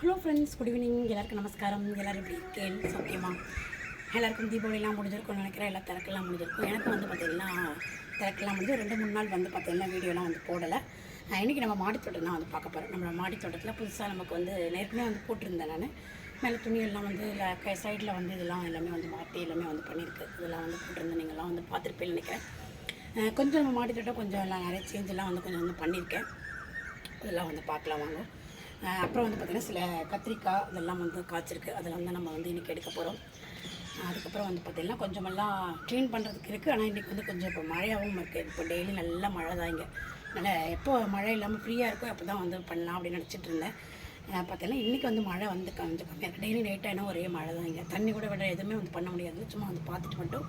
Hello friends good evening எல்லாருக்கும் நமஸ்காரம். எல்லோரும் எப்படி இருக்கேன் சௌக்கியமா? எல்லாருக்கும் தீபாவளிலாம் முடிஞ்சிருக்கும்னு நினைக்கிறேன். எல்லா திறக்கெல்லாம் முடிஞ்சிருக்கும். எனக்கு வந்து பார்த்திங்கன்னா திறக்கெல்லாம் முடிஞ்சு ரெண்டு மூணு நாள் வந்து பார்த்திங்கன்னா வீடியோலாம் வந்து போடலை. இன்றைக்கி நம்ம மாடித்தோட்டம் தான் வந்து பார்க்க போகிறோம் நம்ம மாடித்தோட்டத்தில் புதுசாக நமக்கு வந்து ஏற்கனவே வந்து போட்டிருந்தேன் நான். மேலே துணியெல்லாம் வந்து சைடில் வந்து இதெல்லாம் எல்லாமே வந்து மாற்றி எல்லாமே வந்து பண்ணியிருக்கு. இதெல்லாம் வந்து போட்டிருந்தேன். நீங்கள்லாம் வந்து பார்த்துருப்பேன்னு நினைக்கிறேன். கொஞ்சம் நம்ம மாடித்தோட்டம் கொஞ்சம் எல்லாம் நிறைய சேஞ்செல்லாம் வந்து கொஞ்சம் வந்து பண்ணியிருக்கேன். இதெல்லாம் வந்து பார்க்கலாம் வாங்க. அப்புறம் வந்து பார்த்திங்கன்னா சில கத்திரிக்காய் இதெல்லாம் வந்து காய்ச்சிருக்கு. அதெல்லாம் வந்து நம்ம வந்து இன்றைக்கி எடுக்க போகிறோம் அதுக்கப்புறம் வந்து பார்த்திங்கன்னா கொஞ்சமெல்லாம் க்ளீன் பண்ணுறதுக்கு இருக்குது ஆனால் இன்றைக்கி வந்து கொஞ்சம் இப்போ மழையாகவும் இருக்குது இப்போ டெய்லி நல்ல மழை தான் இங்கே. அதனால் எப்போ மழை இல்லாமல் ஃப்ரீயாக இருக்கோ அப்போ தான் வந்து பண்ணலாம் அப்படின்னு நினச்சிட்டு இருந்தேன். பார்த்தீங்கன்னா இன்றைக்கி வந்து மழை வந்து கொஞ்சம் கம்மியாக இருக்குது டெய்லி நைட் ஆனால் ஒரே மழை தான் இங்கே. தண்ணி கூட விட எதுவுமே வந்து பண்ண முடியாது. சும்மா வந்து பார்த்துட்டு மட்டும்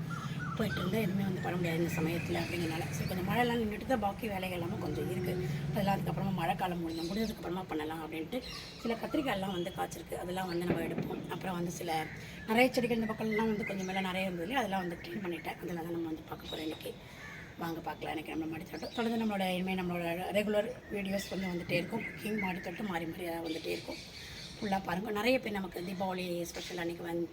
போயிட்டு இருந்தால் எதுவுமே வந்து பண்ண முடியாது இந்த சமயத்தில் அப்படிங்கிறனால. சரி கொஞ்சம் மழைலாம் நின்றுட்டு தான் பாக்கி வேலைகள் எல்லாமே கொஞ்சம் இருக்குது அதெல்லாம் அதுக்கப்புறமா மழை காலம் முடிஞ்சு முடிஞ்சதுக்கப்புறமா பண்ணலாம் அப்படின்ட்டு சில கத்திரிக்காயெல்லாம் வந்து காய்ச்சிருக்கு. அதெல்லாம் வந்து நம்ம எடுப்போம். அப்புறம் வந்து சில நிறைய செடிகள் இந்த பக்கம்லாம் வந்து கொஞ்சம் மேலே நிறைய இருந்தது அதெல்லாம் வந்து க்ளீன் பண்ணிட்டேன். அதெல்லாம் தான் நம்ம வந்து பார்க்க போகிறோம் இன்றைக்கி வாங்க பார்க்கலாம். எனக்கு நம்ம மாடித்தோட்டம் தொடர்ந்து நம்மளோட இனிமேல் நம்மளோட ரெகுலர் வீடியோஸ் வந்து வந்துகிட்டே இருக்கும். குக்கிங் மாடி தோட்டம் மாறி மாறி வந்துகிட்டே இருக்கும். ஃபுல்லாக பாருங்கள் நிறைய பேர் நமக்கு தீபாவளி ஸ்பெஷல் அன்றைக்கி வந்து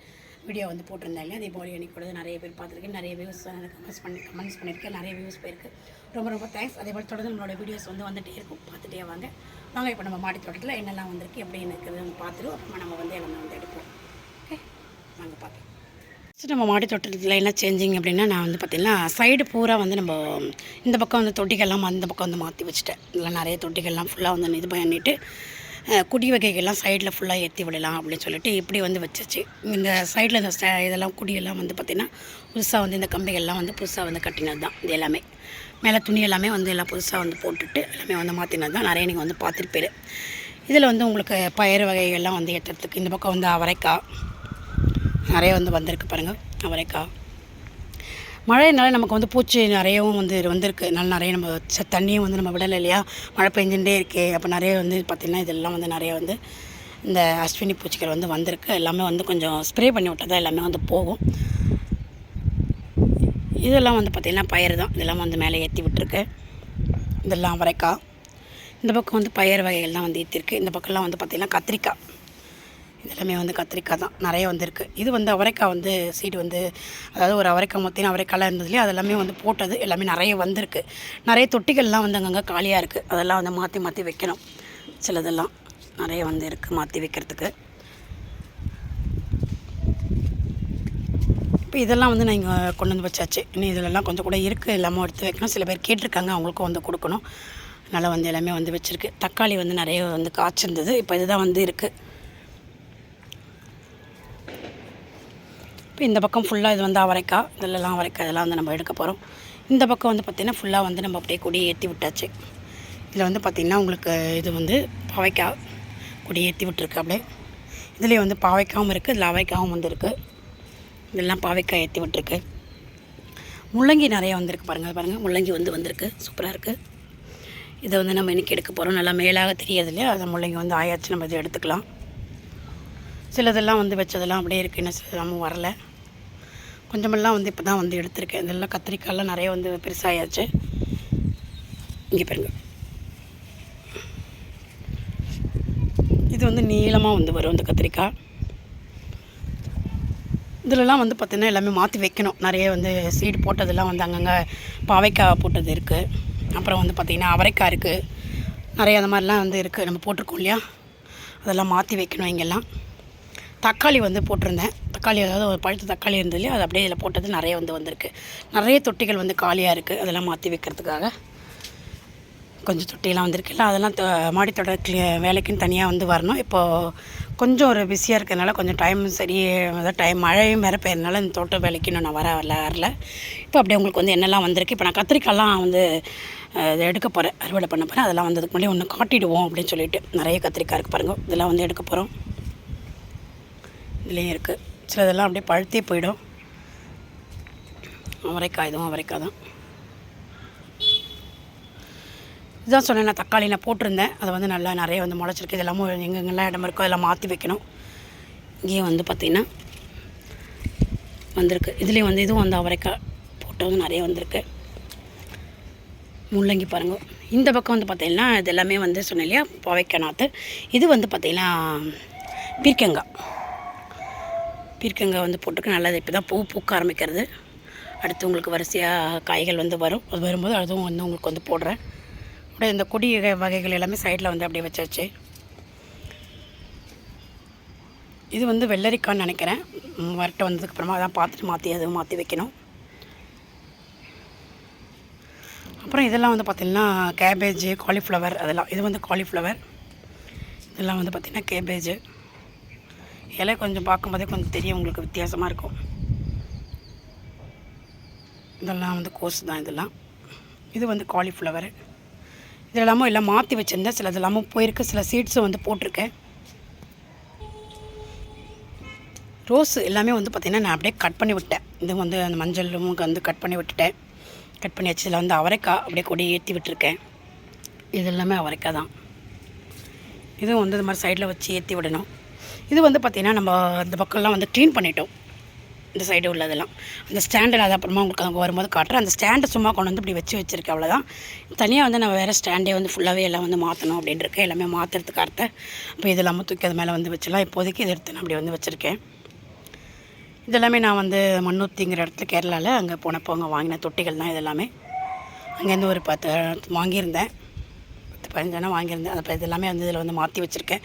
வீடியோ வந்து போட்டிருந்தேன் இல்லையா தீபாவளி அன்றைக்கி கூட நிறைய பேர் பார்த்துருக்கேன். நிறைய வியூஸ் கமெண்ட்ஸ் பண்ணி கமெண்ட்ஸ் பண்ணியிருக்கேன். நிறைய வியூஸ் போயிருக்கு. ரொம்ப ரொம்ப தேங்க்ஸ் அதே போல் தொடர்ந்து நம்மளோட வீடியோஸ் வந்து வந்துகிட்டே இருக்கும். பார்த்துட்டே வாங்க. வாங்க இப்போ நம்ம மாடி தோட்டத்தில் என்னெல்லாம் வந்திருக்கு எப்படி இருக்குதுன்னு பார்த்துட்டு அப்புறமா நம்ம வந்து எல்லாமே வந்து எடுப்போம். ஓகே வாங்க பார்க்கலாம். ஸோ நம்ம மாடி தோட்டத்தில் என்ன சேஞ்சிங் அப்படின்னா நான் வந்து பார்த்திங்கன்னா சைடு பூரா வந்து நம்ம இந்த பக்கம் வந்து தொட்டிகள்லாம் அந்த பக்கம் வந்து மாற்றி வச்சுட்டேன். இதெல்லாம் நிறைய தொட்டிகள்லாம் ஃபுல்லாக வந்து இது பண்ணிட்டு குடி வகைகள்லாம் சைடில் ஃபுல்லாக ஏற்றி விடலாம் அப்படின்னு சொல்லிட்டு இப்படி வந்து வச்சிச்சு. இந்த சைடில் இந்த ச- இதெல்லாம் குடியெல்லாம் வந்து பார்த்திங்கன்னா புதுசாக வந்து இந்த கம்பிகள்லாம் வந்து புதுசாக வந்து கட்டினது தான் இது எல்லாமே. மேலே துணி எல்லாமே வந்து எல்லாம் புதுசாக வந்து போட்டுட்டு எல்லாமே வந்து மாற்றினது தான். நிறைய நீங்கள் வந்து பார்த்துருப்பேரு இதில் வந்து உங்களுக்கு பயிர் வகைகள்லாம் வந்து ஏற்றுறதுக்கு இந்த பக்கம் வந்து அவரைக்காய் நிறைய வந்து வந்திருக்கு பாருங்கள் அவரைக்காய் மழைனால நமக்கு வந்து பூச்சி நிறையவும் வந்து வந்திருக்கு. நல்லா நிறைய நம்ம ச- தண்ணியும் வந்து நம்ம விடலை இல்லையா? மழை பெஞ்சுட்டே இருக்கே. அப்போ நிறைய வந்து பார்த்திங்கன்னா இதெல்லாம் வந்து நிறைய வந்து இந்த அஸ்வினி பூச்சிகள் வந்து வந்திருக்கு. எல்லாமே வந்து கொஞ்சம் ஸ்ப்ரே பண்ணி விட்டால் தான் எல்லாமே வந்து போகும். இதெல்லாம் வந்து பார்த்திங்கன்னா பயிர் தான். இதெல்லாம் வந்து மேலே ஏற்றி விட்டுருக்கு. இதெல்லாம் அவரைக்காய் இந்த பக்கம் வந்து பயிர் வகைகள் தான் வந்து ஏற்றிருக்கு இந்த பக்கம்லாம் வந்து பார்த்திங்கன்னா கத்திரிக்காய். இதெல்லாமே வந்து கத்திரிக்காய் தான். நிறைய வந்திருக்கு. இது வந்து அவரைக்காய் வந்து சீடு வந்து அதாவது ஒரு அவரைக்காய் மொத்தின அவரைக்காய்லாம் இருந்தது இல்லையா அதெல்லாமே வந்து போட்டது. எல்லாமே நிறைய வந்திருக்கு. நிறைய தொட்டிகள்லாம் வந்து அங்கங்கே காலியாக இருக்குது அதெல்லாம் வந்து மாற்றி மாற்றி வைக்கணும். சிலதெல்லாம் நிறைய வந்து இருக்குது மாற்றி வைக்கிறதுக்கு. இப்போ இதெல்லாம் வந்து நான் இங்கே கொண்டு வந்து வச்சாச்சு. இன்னும் இதிலெல்லாம் கொஞ்சம் கூட இருக்குது எல்லாமே எடுத்து வைக்கணும். சில பேர் கேட்டிருக்காங்க. அவங்களுக்கும் வந்து கொடுக்கணும். அதனால் வந்து எல்லாமே வந்து வச்சுருக்கு. தக்காளி வந்து நிறைய வந்து காய்ச்சிருந்தது. இப்போ இதுதான் வந்து இருக்குது இப்போ இந்த பக்கம் ஃபுல்லாக இது வந்து அவரைக்காய் இதெல்லாம் அவரைக்காய் இதெல்லாம் வந்து நம்ம எடுக்க போகிறோம் இந்த பக்கம் வந்து பார்த்திங்கன்னா ஃபுல்லாக வந்து நம்ம அப்படியே கொடி ஏற்றி விட்டாச்சு. இதில் வந்து பார்த்திங்கன்னா உங்களுக்கு இது வந்து பாவைக்காய் கொடி ஏற்றி விட்டுருக்கு அப்படியே. இதுலேயே வந்து பாவைக்காவும் இருக்குது இதில் அவரைக்காவும் வந்து இருக்குது இதெல்லாம் பாவைக்காய் ஏற்றி விட்டுருக்கு. முள்ளங்கி நிறைய வந்திருக்கு பாருங்கள் பாருங்கள் முள்ளங்கி வந்து வந்திருக்கு சூப்பராக இருக்குது இதை வந்து நம்ம இன்றைக்கி எடுக்க போகிறோம் நல்லா மேலாக தெரியாது இல்லையா அதை முள்ளங்கி வந்து ஆயாச்சு நம்ம இதை எடுத்துக்கலாம். சிலதெல்லாம் வந்து வச்சதெல்லாம் அப்படியே இருக்குது இன்னும் சிலதெல்லாம் வரல. கொஞ்சமெல்லாம் வந்து இப்போ தான் வந்து எடுத்திருக்கேன். இதெல்லாம் கத்திரிக்காயெல்லாம் நிறைய வந்து பெருசாகியாச்சு இங்கே பாருங்க. இது வந்து நீளமாக வந்து வரும் இந்த கத்திரிக்காய். இதிலலாம் வந்து பார்த்திங்கன்னா எல்லாமே மாற்றி வைக்கணும். நிறைய வந்து சீடு போட்டதெல்லாம் வந்து அங்கங்கே பாவைக்காய் போட்டது இருக்குது அப்புறம் வந்து பார்த்திங்கன்னா அவரைக்காய் இருக்குது நிறைய அந்த மாதிரிலாம் வந்து இருக்குது நம்ம போட்டிருக்கோம் இல்லையா? அதெல்லாம் மாற்றி வைக்கணும் இங்கெல்லாம். தக்காளி வந்து போட்டிருந்தேன். தக்காளி அதாவது ஒரு பழுத்த தக்காளி இருந்தது இல்லையா? அது அப்படியே இதில் போட்டது நிறைய வந்து வந்திருக்கு. நிறைய தொட்டிகள் வந்து காலியாக இருக்குது அதெல்லாம் மாற்றி வைக்கிறதுக்காக. கொஞ்சம் தொட்டியெல்லாம் வந்திருக்குல்ல அதெல்லாம் தொ- கிளி வேலைக்குன்னு தனியாக வந்து வரணும். இப்போது கொஞ்சம் ஒரு பிஸியாக இருக்கிறதுனால கொஞ்சம் டைம் சரி அதாவது டைம் மழையும் வேறு பெய்யறதுனால இந்த தோட்ட வேலைக்கு இன்னும் நான் வர வரல வரல. இப்போ அப்படியே உங்களுக்கு வந்து என்னெல்லாம் வந்திருக்கு? இப்போ நான் கத்திரிக்காய்லாம் வந்து இதை எடுக்க போகிறேன் அறுவடை பண்ண போகிறேன் அதெல்லாம் வந்ததுக்கு முன்னாடி ஒன்று காட்டிடுவோம் அப்படின்னு சொல்லிட்டு நிறைய கத்திரிக்காய் இருக்குது பாருங்கள் இதெல்லாம் வந்து எடுக்க போகிறோம் இதுலேயும் இருக்குது சிலதெல்லாம் அப்படியே பழுத்தே போயிடும். அவரைக்காய் இதுவும் அவரைக்காய் தான். இதுதான் சொன்னேன் நான் தக்காளி நான் போட்டிருந்தேன். அதை வந்து நல்லா நிறைய வந்து முளைச்சிருக்கு. இதெல்லாமும் எங்கெங்கெல்லாம் இடம் இருக்கோ அதெல்லாம் மாற்றி வைக்கணும். இங்கேயும் வந்து பார்த்திங்கன்னா வந்திருக்கு. இதுலேயும் வந்து இதுவும் வந்து அவரைக்காய் போட்டு வந்து நிறைய வந்திருக்கு. முள்ளங்கி பாருங்கள் இந்த பக்கம் வந்து பார்த்திங்கன்னா இது எல்லாமே வந்து சொன்னேன் இல்லையா? பாவைக்காய் நாற்று இது வந்து பார்த்திங்கன்னா பீர்க்கங்காய் பீர்க்கங்காய் வந்து போட்டுருக்கு. நல்லது. இப்போ தான் பூ பூக்க ஆரம்பிக்கிறது. அடுத்து உங்களுக்கு வரிசையாக காய்கள் வந்து வரும். அது வரும்போது அதுவும் வந்து உங்களுக்கு வந்து போடுறேன். அப்படியே இந்த கொடி வகைகள் எல்லாமே சைடில் வந்து அப்படியே வச்சாச்சு. இது வந்து வெள்ளரிக்கான்னு நினைக்கிறேன். வரட்டை வரட்ட வந்ததுக்கப்புறமா அதான் பார்த்துட்டு மாற்றி அதுவும் மாற்றி வைக்கணும். அப்புறம் இதெல்லாம் வந்து பார்த்திங்கன்னா கேபேஜ் காலிஃப்ளவர் அதெல்லாம். இது வந்து காலிஃப்ளவர் இதெல்லாம் வந்து பார்த்திங்கன்னா கேபேஜு இலை கொஞ்சம் பார்க்கும்போதே கொஞ்சம் தெரியும் உங்களுக்கு வித்தியாசமாக இருக்கும். இதெல்லாம் வந்து கோஸ் தான் இதெல்லாம். இது வந்து காலிஃப்ளவர் இது எல்லாமும் எல்லாம் மாற்றி வச்சுருந்தேன். சில இதெல்லாமும் போயிருக்கு. சில சீட்ஸும் வந்து போட்டிருக்கேன். ரோஸ் எல்லாமே வந்து பார்த்திங்கன்னா நான் அப்படியே கட் பண்ணி விட்டேன். இது வந்து அந்த மஞ்சளும் வந்து கட் பண்ணி விட்டுட்டேன். கட் பண்ணி வச்சு இதில் வந்து அவரைக்காய் அப்படியே கொடி ஏற்றி விட்டுருக்கேன். இது எல்லாமே அவரைக்காய் தான். இதுவும் வந்து இது மாதிரி சைடில் வச்சு ஏற்றி விடணும். இது வந்து பார்த்திங்கன்னா நம்ம இந்த பக்கம்லாம் வந்து க்ளீன் பண்ணிட்டோம். இந்த சைடு உள்ளதெல்லாம். அந்த ஸ்டாண்டில் அது அப்புறமா உங்களுக்கு அங்கே வரும்போது காட்டுறேன். அந்த ஸ்டாண்டை சும்மா கொண்டு வந்து இப்படி வச்சு வச்சுருக்கேன் அவ்வளோதான் தனியாக வந்து நான் வேறு ஸ்டாண்டே வந்து ஃபுல்லாகவே எல்லாம் வந்து மாற்றணும் அப்படின்னு இருக்கேன் எல்லாமே மாற்றுறதுக்கு அர்த்தம் இப்போ இது எல்லாமே தூக்கி அது மேலே வந்து வச்சுலாம் இப்போதைக்கு இது எடுத்து நான் அப்படி வந்து வச்சுருக்கேன். இதெல்லாமே நான் வந்து மண்ணூத்திங்கிற இடத்துல கேரளாவில் அங்கே போனப்போ அங்கே வாங்கின தொட்டிகள் தான் இதெல்லாமே. அங்கேருந்து ஒரு பத்து வாங்கியிருந்தேன். பதினஞ்சனா வாங்கியிருந்தேன். அது இது எல்லாமே வந்து இதில் வந்து மாற்றி வச்சுருக்கேன்.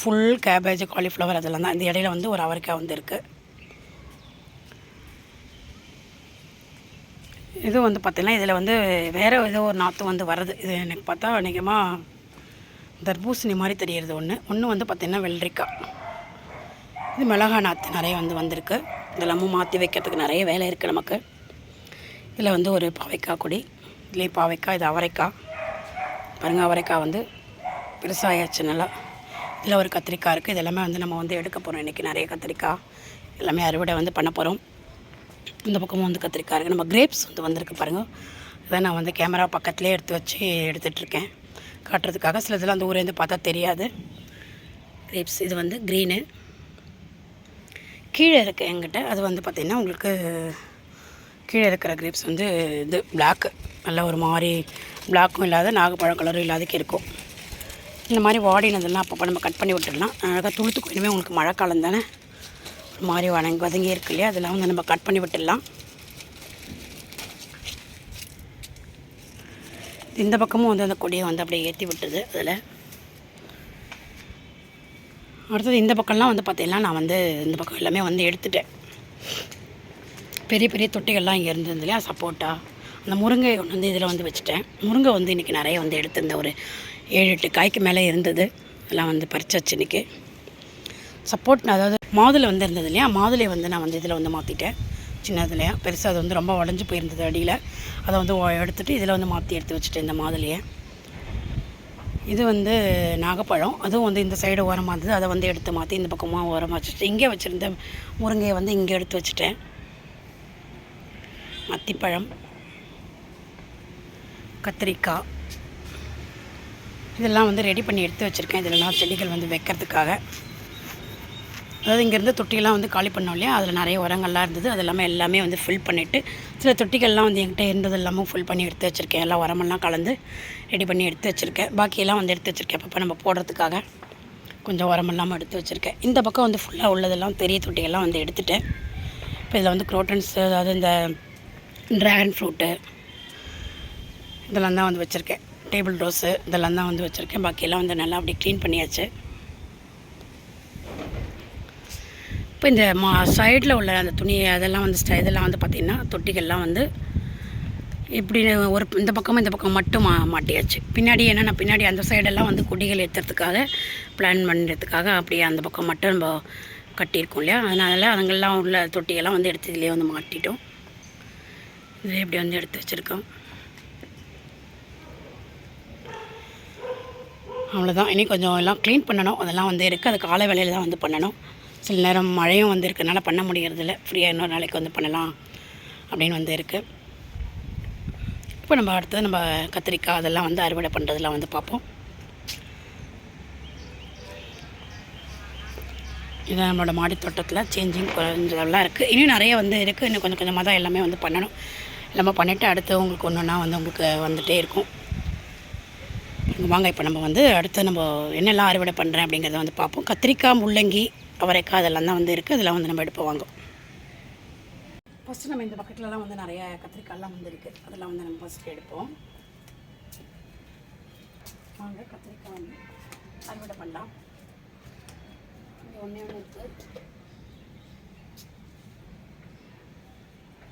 ஃபுல் கேபேஜ் காலிஃப்ளவர் அதெல்லாம் தான். இந்த இடையில வந்து ஒரு அவரைக்காய் வந்து இருக்குது இது வந்து பார்த்திங்கன்னா இதில் வந்து வேறு ஏதோ ஒரு நாற்று வந்து வருது இது எனக்கு பார்த்தா அநேகமாக தர்பூசணி மாதிரி தெரிகிறது ஒன்று ஒன்று வந்து பார்த்திங்கன்னா வெள்ளரிக்காய். இது மிளகா நாற்று நிறைய வந்து வந்திருக்கு. இதெல்லாமும் மாற்றி வைக்கிறதுக்கு நிறைய வேலை இருக்குது நமக்கு. இதில் வந்து ஒரு பாவைக்காய் கொடி இதுலேயே பாவைக்காய் இது அவரைக்காய். பாருங்கள் அவரைக்காய் வந்து பெருசாகியாச்சு நல்லா. இதில் ஒரு கத்திரிக்காய் இருக்குது இது எல்லாமே வந்து நம்ம வந்து எடுக்க போகிறோம் இன்றைக்கி நிறைய கத்திரிக்காய் எல்லாமே அறுவடை வந்து பண்ண போகிறோம் இந்த பக்கமும் வந்து கத்திரிக்காய் இருக்குது நம்ம கிரேப்ஸ் வந்து வந்திருக்கு பாருங்கள் இதை நான் வந்து கேமரா பக்கத்துலேயே எடுத்து வச்சு எடுத்துகிட்ருக்கேன் காட்டுறதுக்காக சில இதெல்லாம் அந்த ஊரேருந்து பார்த்தா தெரியாது. கிரேப்ஸ் இது வந்து க்ரீனு கீழே இருக்க எங்கிட்ட அது வந்து பார்த்திங்கன்னா உங்களுக்கு கீழே இருக்கிற கிரேப்ஸ் வந்து இது பிளாக்கு நல்ல ஒரு மாதிரி பிளாக்கும் இல்லாத நாகப்பழம் கலரும் இல்லாதக்கு இருக்கும். இந்த மாதிரி வாடினதெல்லாம் அப்பப்போ நம்ம கட் பண்ணி விட்டுடலாம். அழகாக துளுத்துக்கும் இனிமேல் உங்களுக்கு மழை காலம் தானே? ஒரு மாதிரி வணங்கி வதங்கி இருக்கு இல்லையா? அதெல்லாம் வந்து நம்ம கட் பண்ணி விட்டுடலாம். இந்த பக்கமும் வந்து அந்த கொடியை வந்து அப்படியே ஏற்றி விட்டுது அதில். அடுத்தது இந்த பக்கம்லாம் வந்து பார்த்திங்கன்னா நான் வந்து இந்த பக்கம் எல்லாமே வந்து எடுத்துட்டேன். பெரிய பெரிய தொட்டிகள்லாம் இங்கே இருந்தது இல்லையா? சப்போட்டா அந்த முருங்கை வந்து இதில் வந்து வச்சுட்டேன். முருங்கை வந்து இன்றைக்கி நிறைய வந்து எடுத்திருந்தேன் ஒரு ஏழு எட்டு காய்க்கு மேலே இருந்தது. எல்லாம் வந்து பறிச்சாச்சு இன்றைக்கி சப்போர்ட் அதாவது மாதுளை வந்து இருந்தது இல்லையா? மாதுளை வந்து நான் வந்து இதில் வந்து மாற்றிட்டேன் சின்னதுலையா? பெருசாக அது வந்து ரொம்ப உடஞ்சி போயிருந்தது அடியில். அதை வந்து எடுத்துகிட்டு இதில் வந்து மாற்றி எடுத்து வச்சுட்டேன் இந்த மாதுளையை. இது வந்து நாகப்பழம். அதுவும் வந்து இந்த சைடு ஓரமாக இருந்தது. அதை வந்து எடுத்து மாற்றி இந்த பக்கமாக ஓரமாக வச்சுட்டு இங்கே வச்சுருந்த முருங்கையை வந்து இங்கே எடுத்து வச்சுட்டேன். மத்திப்பழம். கத்திரிக்காய். இதெல்லாம் வந்து ரெடி பண்ணி எடுத்து வச்சுருக்கேன். இதெல்லாம் செடிகள் வந்து வைக்கிறதுக்காக. அதாவது இங்கேருந்து தொட்டியெல்லாம் வந்து காலி பண்ணோம் இல்லையா? அதில் நிறைய உரங்கள்லாம் இருந்தது. அது எல்லாமே எல்லாமே வந்து ஃபில் பண்ணிவிட்டு சில தொட்டிகள்லாம் வந்து என்கிட்ட இருந்தது எல்லாமும் ஃபில் பண்ணி எடுத்து வச்சுருக்கேன். எல்லாம் உரமெல்லாம் கலந்து ரெடி பண்ணி எடுத்து வச்சுருக்கேன். பாக்கியெல்லாம் வந்து எடுத்து வச்சுருக்கேன். அப்பப்போ நம்ம போடுறதுக்காக கொஞ்சம் உரமெல்லாமல் எடுத்து வச்சுருக்கேன். இந்த பக்கம் வந்து ஃபுல்லாக உள்ளதெல்லாம் பெரிய தொட்டியெல்லாம் வந்து எடுத்துட்டேன். இப்போ இதில் வந்து குரோட்டன்ஸ் அதாவது இந்த ட்ராகன் ஃப்ரூட்டு இதெல்லாம் தான் வந்து வச்சுருக்கேன். டேபிள் ரோஸு இதெல்லாம் தான் வந்து வச்சுருக்கேன். பாக்கியெல்லாம் வந்து நல்லா அப்படி க்ளீன் பண்ணியாச்சு. இப்போ இந்த மா சைடில் உள்ள அந்த துணி அதெல்லாம் வந்து ஸ்ட- இதெல்லாம் வந்து பார்த்திங்கன்னா தொட்டிகள்லாம் வந்து இப்படி ஒரு இந்த பக்கமும் இந்த பக்கம் மட்டும் மா மாட்டியாச்சு. பின்னாடி என்னென்னா பின்னாடி அந்த சைடெல்லாம் வந்து கொடிகள் ஏற்றுறதுக்காக பிளான் பண்ணுறதுக்காக அப்படியே அந்த பக்கம் மட்டும் நம்ம கட்டியிருக்கோம் இல்லையா? அதனால அதுங்கெல்லாம் உள்ள தொட்டியெல்லாம் வந்து எடுத்து இதுலேயே வந்து மாட்டிட்டோம். இதில் இப்படி வந்து எடுத்து வச்சுருக்கோம். அவ்வளோதான் இனி கொஞ்சம் எல்லாம் க்ளீன் பண்ணணும். அதெல்லாம் வந்து இருக்குது அது காலை வேலையில் தான் வந்து பண்ணணும். சில நேரம் மழையும் வந்து இருக்கிறதுனால பண்ண முடியறதில்ல. ஃப்ரீயாக இன்னொரு நாளைக்கு வந்து பண்ணலாம் அப்படின்னு வந்து இருக்குது இப்போ நம்ம அடுத்தது நம்ம கத்திரிக்காய் அதெல்லாம் வந்து அறுவடை பண்ணுறதெல்லாம் வந்து பார்ப்போம். இது நம்மளோட மாடி தோட்டத்தில் சேஞ்சிங் கொஞ்சம் இருக்குது இன்னும் நிறைய வந்து இருக்குது இன்னும் கொஞ்சம் கொஞ்சமாக தான் எல்லாமே வந்து பண்ணணும். எல்லாமே பண்ணிவிட்டு அடுத்து உங்களுக்கு ஒன்று ஒன்றா வந்து உங்களுக்கு வந்துகிட்டே இருக்கும். வாங்க இப்போ நம்ம வந்து அடுத்து நம்ம என்னெல்லாம் அறுவடை பண்ணுறேன் அப்படிங்கிறத வந்து பார்ப்போம். கத்திரிக்காய் முள்ளங்கி அவரைக்காய் அதெல்லாம் தான் வந்து இருக்குது அதெல்லாம் வந்து நம்ம எடுப்போம். வாங்கும் ஃபஸ்ட்டு நம்ம இந்த பக்கெட்லலாம் வந்து நிறைய கத்திரிக்காயெல்லாம் வந்து இருக்குது அதெல்லாம் வந்து நம்ம ஃபஸ்ட்டு எடுப்போம். வாங்க கத்திரிக்காய் வந்து அறுவடை பண்ணலாம். ஒன்றே ஒன்று இருக்குது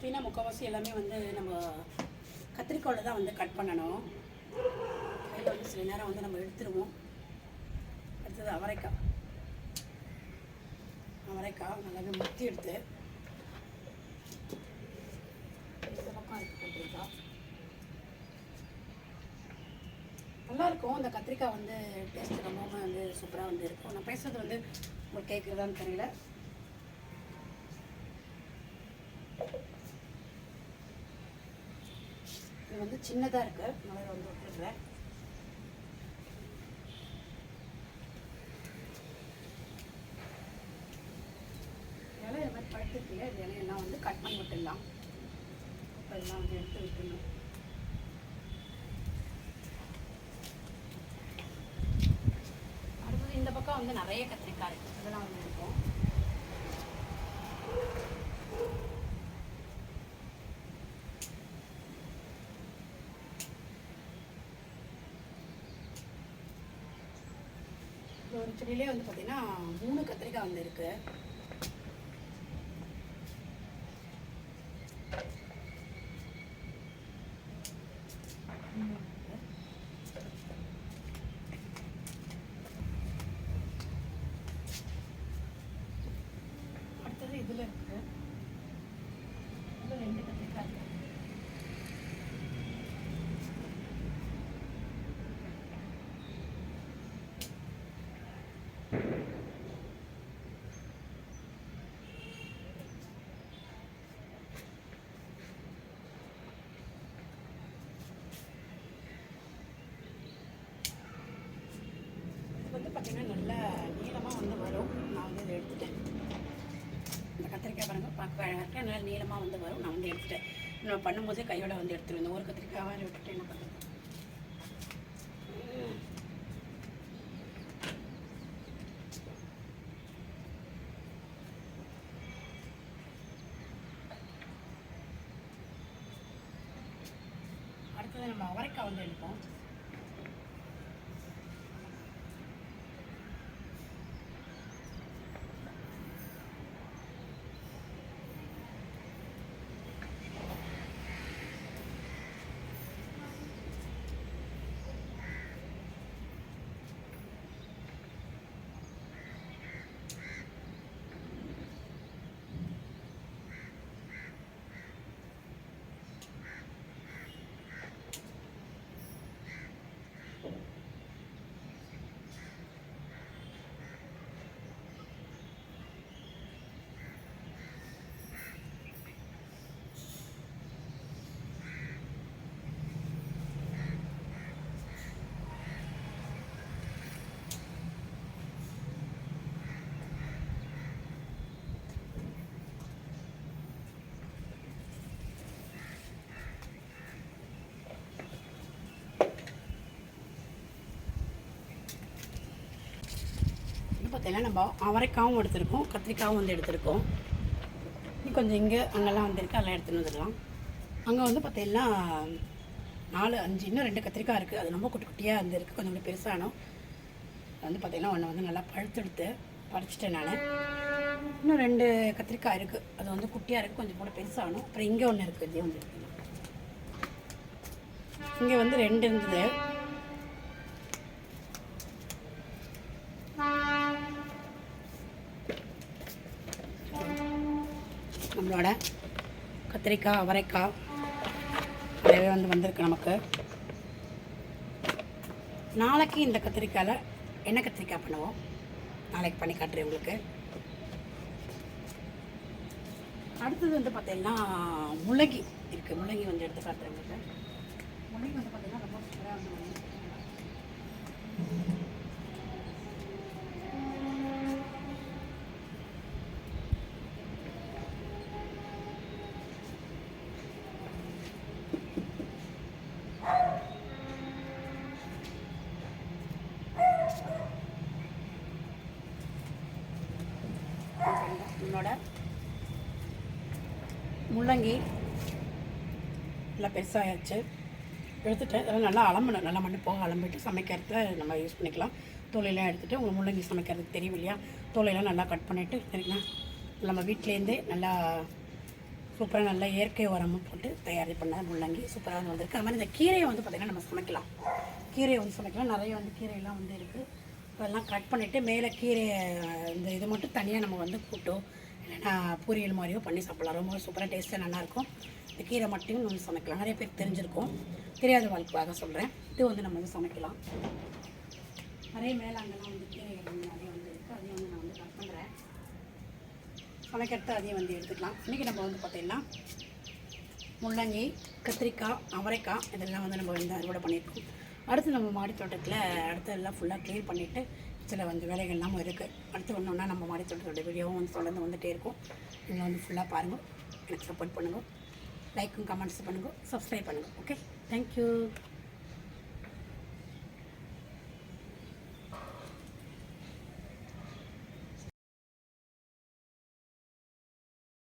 ஏன்னா முக்கால்வாசி எல்லாமே வந்து நம்ம கத்திரிக்கோலை தான் வந்து கட் பண்ணணும். கையில் வந்து சில நேரம் வந்து நம்ம எடுத்துருவோம் அடுத்தது அவரைக்காய். அவரைக்காய் நல்லாவே முத்தி எடுத்து இந்த பக்கம் இருக்கு கத்திரிக்காய். நல்லா இருக்கும் இந்த கத்திரிக்காய் வந்து டேஸ்ட் ரொம்பவுமே வந்து சூப்பராக வந்து இருக்கும். நான் பேசுறது வந்து உங்களுக்கு கேட்குறதான்னு தெரியல. இது வந்து சின்னதாக இருக்குது நல்லா வந்து விட்டுருக்குறேன் இலை இது மாதிரி பழுத்துருக்கு இது இலையெல்லாம் வந்து இப்போ இதெல்லாம் வந்து எடுத்து விட்டுணும் அடுத்தது இந்த பக்கம் வந்து நிறைய கத்திரிக்காய் இருக்குது இதெல்லாம் வந்து இருக்கும் ஒரு செடியிலே வந்து பார்த்தீங்கன்னா மூணு கத்திரிக்காய் வந்து இருக்குது பார்த்தீங்கன்னா நல்லா நீளமாக வந்து வரும். நான் வந்து இதை எடுத்துட்டேன். இந்த கத்திரிக்காய் பாருங்கள் பார்க்க அழகாக நல்லா நீளமாக வந்து வரும். நான் வந்து எடுத்துட்டேன். நம்ம பண்ணும்போதே கையோட வந்து எடுத்துருவேன். இந்த ஒரு கத்திரிக்காய் விட்டுட்டு என்ன பண்ணுறது அடுத்தது நம்ம அவரைக்காய் வந்து எடுப்போம் இது பார்த்தீங்கன்னா நம்ம அவரைக்காவும் எடுத்திருக்கோம் கத்திரிக்காவும் வந்து எடுத்திருக்கோம். இன்னும் கொஞ்சம் இங்கே அங்கெல்லாம் வந்திருக்கு அதெல்லாம் எடுத்துன்னு வந்துடலாம். அங்கே வந்து பார்த்தீங்கன்னா நாலு அஞ்சு இன்னும் ரெண்டு கத்திரிக்காய் இருக்குது அது ரொம்ப குட்டி குட்டியாக இருந்திருக்கு கொஞ்சம் கொஞ்சம் பெருசானோம் வந்து பார்த்தீங்கன்னா ஒன்று வந்து நல்லா பழுத்தெடுத்து பறிச்சிட்டேன் நான். இன்னும் ரெண்டு கத்திரிக்காய் இருக்குது அது வந்து குட்டியாக இருக்குது கொஞ்சம் கூட பெருசாகணும் அப்புறம் இங்கே ஒன்று இருக்குது இங்கே வந்து இங்கே வந்து ரெண்டு இருந்தது. நம்மளோட கத்திரிக்காய் அவரைக்காய் நிறையவே வந்து வந்திருக்கு நமக்கு. நாளைக்கு இந்த கத்திரிக்காயில் என்ன கத்திரிக்காய் பண்ணுவோம்? நாளைக்கு பண்ணி காட்டுறேன் உங்களுக்கு. அடுத்தது வந்து பார்த்தீங்கன்னா முள்ளங்கி இருக்குது முள்ளங்கி வந்து எடுத்து காட்டுறேன் உங்களுக்கு. முள்ளங்கி வந்து பார்த்தீங்கன்னா ரொம்ப சூப்பராக வந்து வரும். முள்ளங்கி நல்லா பெருசாகிடுச்சு எடுத்துட்டு அதெல்லாம் நல்லா அலம்பணும். நல்லா மண்ணு போக அலம்பிட்டு சமைக்கிறத நம்ம யூஸ் பண்ணிக்கலாம். தோலையெல்லாம் எடுத்துகிட்டு உங்களுக்கு முள்ளங்கி சமைக்கிறதுக்கு தெரியும் இல்லையா? தோலையெல்லாம் நல்லா கட் பண்ணிவிட்டு சரிங்களா? நம்ம வீட்டிலேருந்தே நல்லா சூப்பராக நல்லா இயற்கை உரமும் போட்டு தயாரி பண்ண முள்ளங்கி சூப்பராக வந்திருக்கு. அது மாதிரி இந்த கீரையை வந்து பார்த்திங்கன்னா நம்ம சமைக்கலாம். கீரையை வந்து சமைக்கலாம். நிறைய வந்து கீரையெல்லாம் வந்து இருக்குது அதெல்லாம் கட் பண்ணிவிட்டு மேலே கீரையை இந்த இது மட்டும் தனியாக நம்ம வந்து கூட்டும். இல்லைன்னா பொரியல் மாதிரியோ பண்ணி சாப்பிட்லாம். ரொம்ப சூப்பராக டேஸ்ட்டாக நல்லாயிருக்கும். இந்த கீரை மட்டும் நம்ம சமைக்கலாம். நிறைய பேர் தெரிஞ்சிருக்கும். தெரியாத வாழ்க்காக சொல்கிறேன் இது வந்து நம்ம வந்து சமைக்கலாம். நிறைய மேலாங்கெல்லாம் வந்து கீரைகள் வந்து நிறைய வந்து இருக்குது அதையும் வந்து நான் வந்து கட் பண்ணுறேன் சமைக்கிறது அதையும் வந்து எடுத்துக்கலாம். இன்றைக்கி நம்ம வந்து பார்த்திங்கன்னா முள்ளங்கி கத்திரிக்காய் அவரைக்காய் இதெல்லாம் வந்து நம்ம வந்து அறுவடை பண்ணியிருக்கோம். அடுத்து நம்ம மாடி தோட்டத்தில் அடுத்து எல்லாம் ஃபுல்லாக க்ளீன் பண்ணிவிட்டு சில வந்து வேலைகள்லாம் இருக்குது அடுத்து ஒன்று ஒன்றா நம்ம மாடி தோட்டத்தோட வீடியோவும் வந்து தொடர்ந்து வந்துகிட்டே இருக்கும். நீங்கள் வந்து ஃபுல்லாக பாருங்கள் எனக்கு சப்போர்ட் பண்ணுங்கள் லைக்கும் கமெண்ட்ஸ் பண்ணுங்கள் சப்ஸ்கிரைப் பண்ணுங்கள் ஓகே தேங்க்யூ